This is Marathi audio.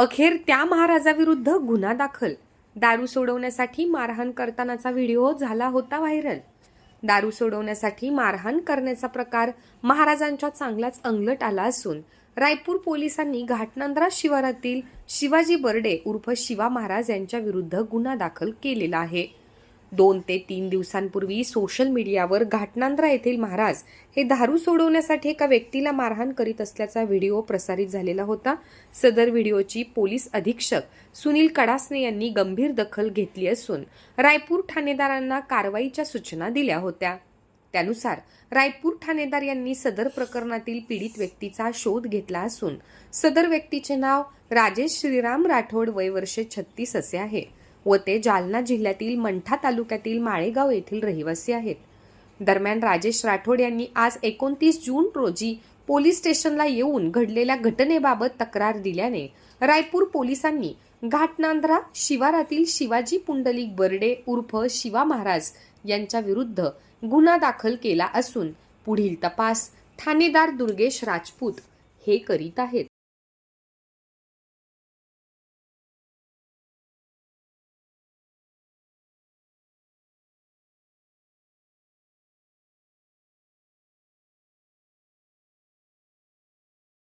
अखेर त्या महाराजाविरुद्ध गुन्हा दाखल. दारू सोडवण्यासाठी मारहाण करतानाचा व्हिडिओ झाला होता व्हायरल. दारू सोडवण्यासाठी मारहाण करण्याचा प्रकार महाराजांच्या चांगलाच अंगलट आला असून रायपूर पोलिसांनी घाटनांद्रा शिवारातील शिवाजी बर्डे उर्फ शिवा महाराज यांच्या विरुद्ध गुन्हा दाखल केलेला आहे. दोन ते तीन दिवसांपूर्वी सोशल मीडियावर घाटनांद्रा येथील महाराज हे दारू सोडवण्यासाठी एका व्यक्तीला मारहाण करीत असल्याचा व्हिडिओ प्रसारित झालेला होता. सदर व्हिडिओची पोलीस अधीक्षक सुनील कडासने यांनी गंभीर दखल घेतली असून रायपूर ठाणेदारांना कारवाईच्या सूचना दिल्या होत्या. त्यानुसार रायपूर ठाणेदार यांनी सदर प्रकरणातील पीडित व्यक्तीचा शोध घेतला असून सदर व्यक्तीचे नाव राजेश श्रीराम राठोड वय वर्षे छत्तीस असे आहे. व ते जालना जिल्ह्यातील मंठा तालुक्यातील माळेगाव येथील रहिवासी आहेत. दरम्यान राजेश राठोड यांनी आज एकोणतीस जून रोजी पोलीस स्टेशनला येऊन घडलेल्या घटनेबाबत तक्रार दिल्याने रायपूर पोलिसांनी घाटनांद्रा शिवारातील शिवाजी पुंडलिक बर्डे उर्फ शिवा महाराज यांच्या विरुद्ध गुन्हा दाखल केला असून पुढील तपास ठाणेदार दुर्गेश राजपूत हे करीत आहेत.